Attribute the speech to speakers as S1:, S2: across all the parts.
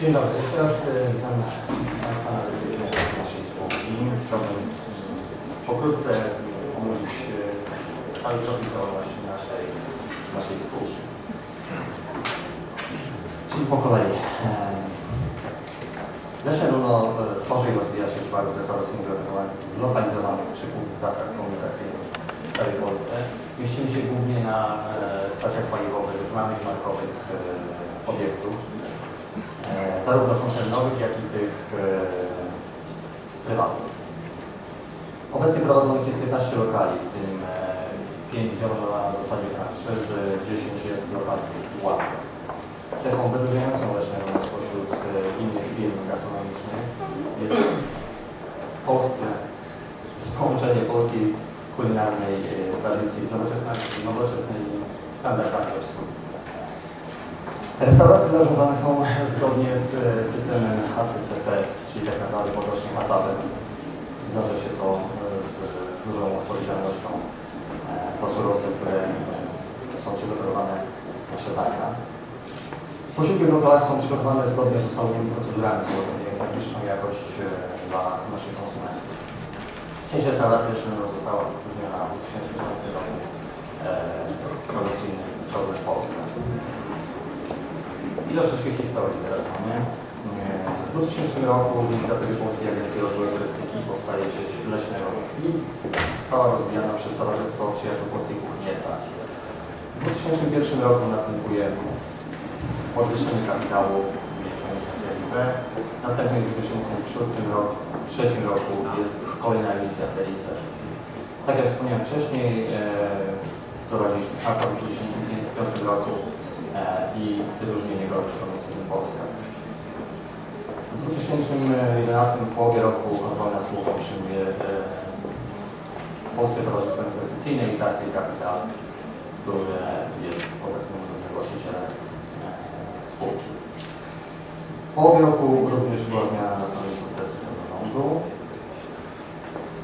S1: Dzień dobry, jeszcze raz e, witam Państwa na naszej spółki. Chciałbym pokrótce omówić e, cały profil działalności naszej, naszej spółki. Czyli po kolei. E, Leszne Runo e, tworzy i rozwija się szparów restauracyjnych zlokalizowanych przy trasach komunikacyjnych w całej Polsce. Mieścimy się głównie na e, stacjach paliwowych znanych markowych e, obiektów, e, zarówno koncernowych, jak i tych e, prywatnych. Obecnie prowadzonych jest 15 lokali, w tym e, 5 działa na zasadzie franszy, z 10 jest lokali własnych. Cechą wyróżniającą Lesznego spośród e, innych firm gastronomicznych jest polskie, połączenie polskiej kulinarnej e, tradycji z nowoczesnymi standardami obsługi. Restauracje zarządzane są zgodnie z e, systemem HCCP, czyli tak naprawdę potocznie HACCP. Wiąże się to e, z dużą odpowiedzialnością e, za surowce, które są przygotowywane nasze dania. Posiłki w lokalach są przygotowane zgodnie z ustalonymi procedurami, co najwyższą jakość dla naszych konsumentów. Sieć restauracji jeszcze została wyróżniona w 2005 roku e, promocyjnym czołgiem w Polsce. I troszeczkę historii teraz mamy. W 2000 roku z inicjatywy Polskiej Agencji Rozwoju Turystyki powstaje sieć Leśne Rolniki. Została rozwijana przez Towarzystwo Przyjaciół Polskiej Kuchni S.A. W 2001 roku następuje podwyższenie kapitału mieszkańca serii B. Następnie w 2006 roku, trzecim roku jest kolejna emisja serii C. Tak jak wspomniałem wcześniej, e, prowadziliśmy praca w 2005 roku i wyróżnienie go promocyjnym Polska. W 2011 w połowie roku kontrolna spółka przyjmuje e, Polskie Towarzystwo Inwestycyjne i Starty Capital, które jest obecnym właścicielem e, spółki. W połowie roku również była zmiana na stanowisku prezesa zarządu.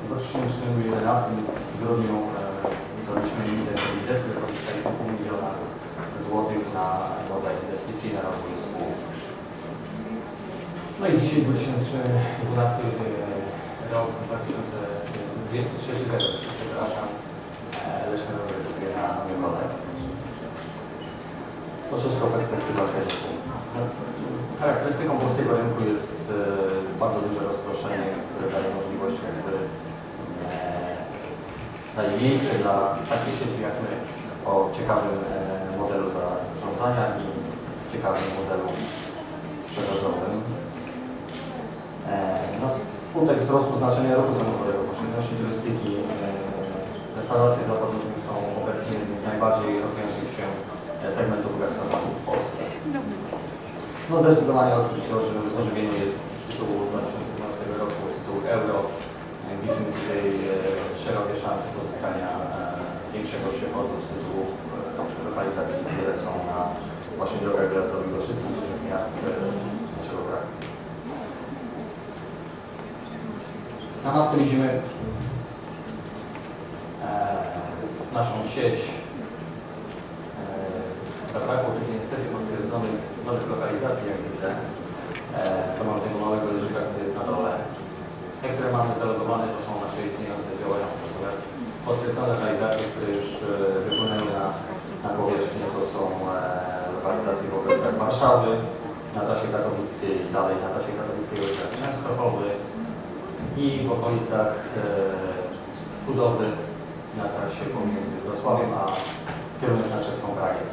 S1: W 2011 w grudniu e, zrobiliśmy z której pozyskaliśmy pół miliona złotych na rodzaj inwestycji na rozwój spółki. No i dzisiaj 2012 rok, 2023 teraz, przepraszam, e, Rowy kupuje na model. Troszeczkę o perspektywach rynku. Charakterystyką polskiego rynku jest e, bardzo duże rozproszenie, które daje możliwość jakby e, daje miejsce dla takiej sieci jak my o ciekawym e, i ciekawym modelu sprzedażowym. E, Na skutek wzrostu znaczenia ruchu samochodowego, powszechności turystyki, e, restauracje dla podróżnych są obecnie jednym z najbardziej rozwijających się segmentów gastronomii w Polsce. No zdecydowanie oczywiście oży- ożywienie jest z tytułu 2012 roku, z tytułu euro. E, Widzimy tutaj szerokie szanse pozyskania większego przychodu z tytułu e, lokalizacji, które są na właśnie drogach wjazdowych do wszystkich dużych miast e, naszego kraju. Na mapce widzimy e, naszą sieć. Zabrakło tutaj niestety potwierdzonych nowych lokalizacji, jak widzę. To mamy tego małego leżyka, który jest na dole. Te, które mamy zalogowane, to są nasze istniejące, działające, natomiast potwierdzone lokalizacje, które już e, wypłynęły na, na powierzchnię, to są e, lokalizacje w okolicach Warszawy, na trasie katowickiej, dalej na trasie katowickiej ulica Częstochowy, i w okolicach e, budowy na trasie pomiędzy Wrocławiem a kierunek na Czeską Pragę.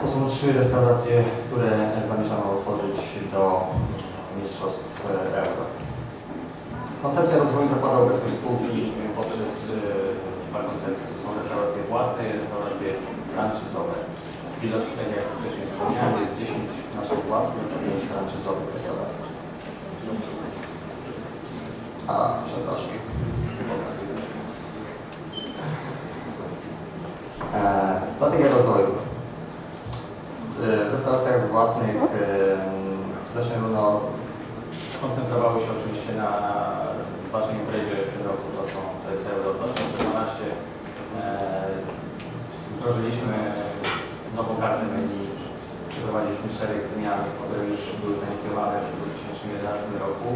S1: To są trzy restauracje, które zamierzamy otworzyć do mistrzostw e, euro. Koncepcja rozwoju zakłada obecność spółki poprzez e, dwa koncepty. To są restauracje własne i restauracje franczyzowe. Ilość, tak jak wcześniej wspomniałem, jest 10 naszych własnych i 5 franczyzowych restauracji. A, przepraszam. E, strategia rozwoju. E, w restauracjach własnych e, Leśne Runo skoncentrowało się oczywiście na ważnej imprezie w tym roku, to, są, to jest Euro 2012. E, wdrożyliśmy nową kartę menu, przeprowadziliśmy szereg zmian, które już były zainicjowane w 2011 roku.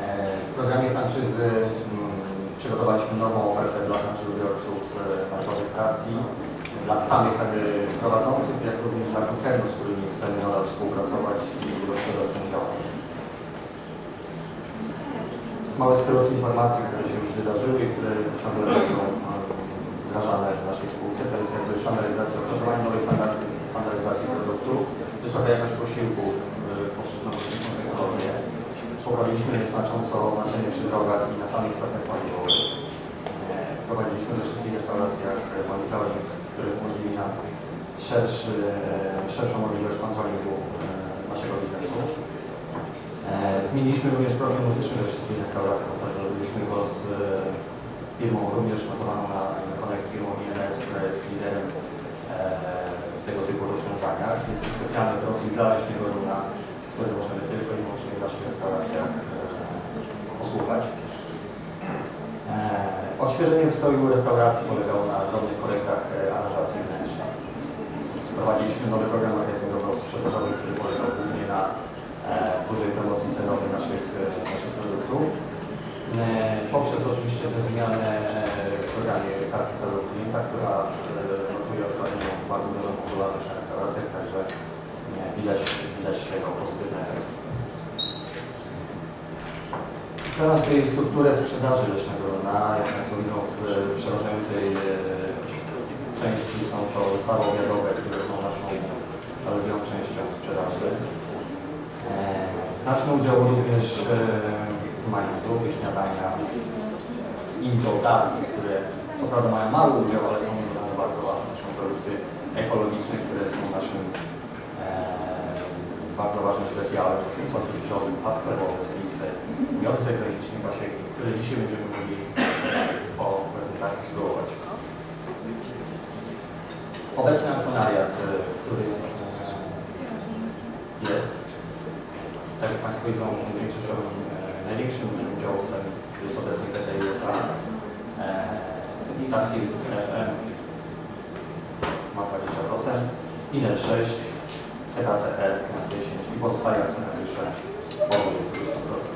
S1: E, W programie franczyzy mm, przygotowaliśmy nową ofertę dla franczyzobiorców e, franczyzowych stacji, dla samych e, prowadzących, jak również dla koncernów, z którymi chcemy nadal współpracować i rozszerzać działalność. Mały skrót informacji, które się już wydarzyły i które ciągle będą e, wdrażane w naszej spółce. To jest jakby standaryzacja, opracowanie nowej standardyzacji, standaryzacji produktów, wysoka jakość posiłków e, poprzez nowoczesną technologię. Poprawiliśmy znacząco znaczenie przy drogach i na samych stacjach paliwowych. E, Wprowadziliśmy we wszystkich restauracjach monitoring, który umożliwi nam szerszy, szerszą możliwość kontrolingu e, naszego biznesu. E, Zmieniliśmy również profil muzyczny we wszystkich restauracjach, poprowadziliśmy go z e, firmą również notowaną na Connect firmą INS, która jest liderem e, w tego typu rozwiązaniach. Jest to specjalny profil dla leśnego runa, który możemy tylko i wyłącznie w naszych restauracjach e, posłuchać. E, Odświeżenie ustroju restauracji polegało na drobnych korektach e, aranżacji wnętrza. Wprowadziliśmy nowy program marketingowo-sprzedażowy, który polegał głównie na e, dużej promocji cenowej naszych, e, naszych produktów. E, Poprzez oczywiście tę zmianę e, w programie karty stałego klienta, która e, notuje ostatnio bardzo dużą popularność na restauracjach, także widać, widać tego pozytywne efekty. Systemem tej struktury sprzedaży leśnego na, jak Państwo widzą w e, przeważającej części są to dostawy obiadowe, które są naszą lwią częścią sprzedaży. Znaczny udział również mają zupy, śniadania i dodatki, które co prawda mają mały udział, ale są bardzo ważne. Są produkty ekologiczne, które są naszym e, bardzo ważnym specjalem. Są soczy z brzozy, kwas chlebowy, slicy, miod zagraniczny, pasieki, które dzisiaj będziemy mogli po prezentacji spróbować. Obecny akcjonariat, który jest, tak jak Państwo widzą, większościowym, największym udziałowcem jest obecnie PTISA. E, I taki FM ma 20%, INEL 6, THCL ma 10% i pozostali akcjonariusze powyżej 20%.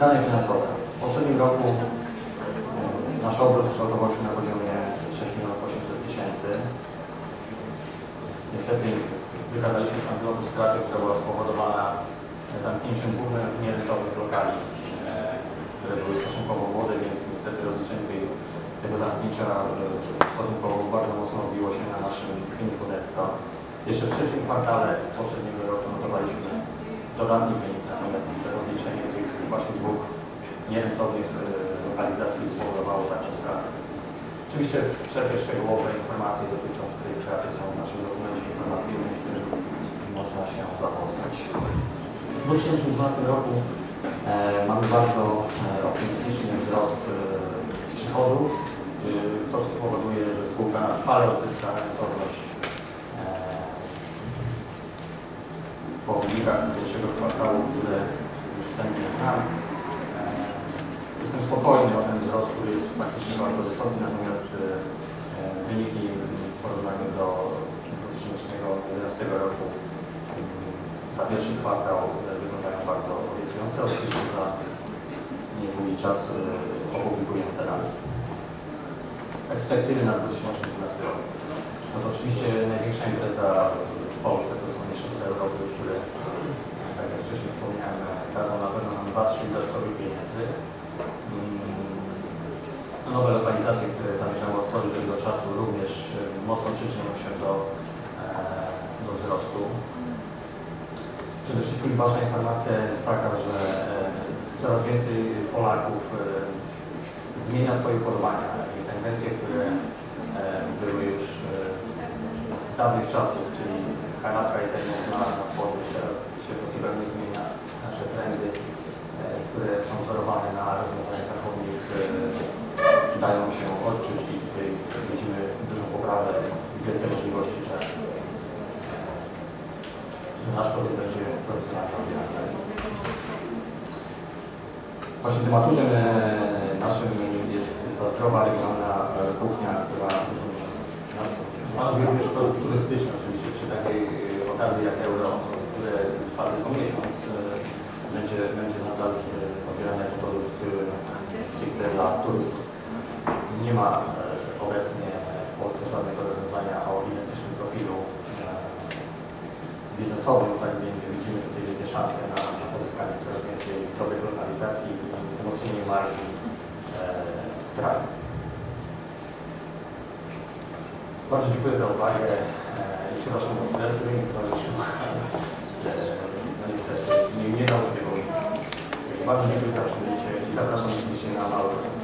S1: Dane finansowe. W poprzednim roku e, nasz obrót kształtował się na poziomie 6 800 tysięcy. Niestety wykazaliśmy w tym roku stratę, która była spowodowana zamknięciem głównych nierynkowych lokali, e, które były stosunkowo młode, więc niestety rozliczenie tej, tego zamknięcia e, stosunkowo bardzo mocno odbiło się na naszym wyniku netto. Jeszcze w trzecim kwartale poprzedniego roku notowaliśmy dodatni wynik, natomiast to rozliczenie tych właśnie dwóch nierynkowych e, lokalizacji spowodowało taką stratę. Oczywiście wszelkie szczegółowe informacje dotyczące tej straty są w naszym dokumencie informacyjnym, którym można się zapoznać. W 2012 roku e, mamy bardzo e, optymistyczny wzrost e, przychodów, co spowoduje, że spółka trwale odzyska rentowność po wynikach pierwszego kwartału, które już wstępnie znam. Jestem spokojny o ten wzrost, który jest faktycznie bardzo wysoki, natomiast wyniki w porównaniu do 2011 roku mm, za pierwszy kwartał bardzo obiecująco. Oczywiście za niedługi czas e, opublikujemy te dane. Perspektywy na 2012 rok. No to oczywiście największa impreza w Polsce to są Mistrzostwa Europy, które, tak jak wcześniej wspomniałem, dadzą na pewno nam zastrzyk dodatkowych pieniędzy. Mm, no, Nowe lokalizacje, które zamierzamy otworzyć do tego czasu również e, mocno przyczynią się do, e, do wzrostu. Przede wszystkim ważna informacja jest taka, że e, coraz więcej Polaków e, zmienia swoje upodobania i tendencje, które e, były już z dawnych czasów, czyli kanapka i termos na, podróż, teraz się to zmienia. Nasze trendy, które są wzorowane na rozwiązaniach zachodnich, dają się odczuć i tutaj widzimy dużą poprawę i wielkie możliwości, nasz produkt będzie odbierany. Właśnie tematem e, naszym jest ta zdrowa, regionalna e, kuchnia, która Stanowi również szkoły turystyczne, oczywiście przy takiej y, okazji jak Euro, które trwa tylko miesiąc, y, będzie, będzie nadal y, odbierane jako produkt stricte dla turystów. Nie ma obecnie w Polsce żadnego rozwiązania o identycznym profilu biznesowym, tak więc widzimy tutaj wielkie szanse na, na pozyskanie coraz więcej dobrej lokalizacji i umocnienie marki e, w kraju. Bardzo dziękuję za uwagę e, i przepraszam za stres, który mi towarzyszył. No niestety nie, nie dało się. Bardzo dziękuję za przybycie i zapraszam do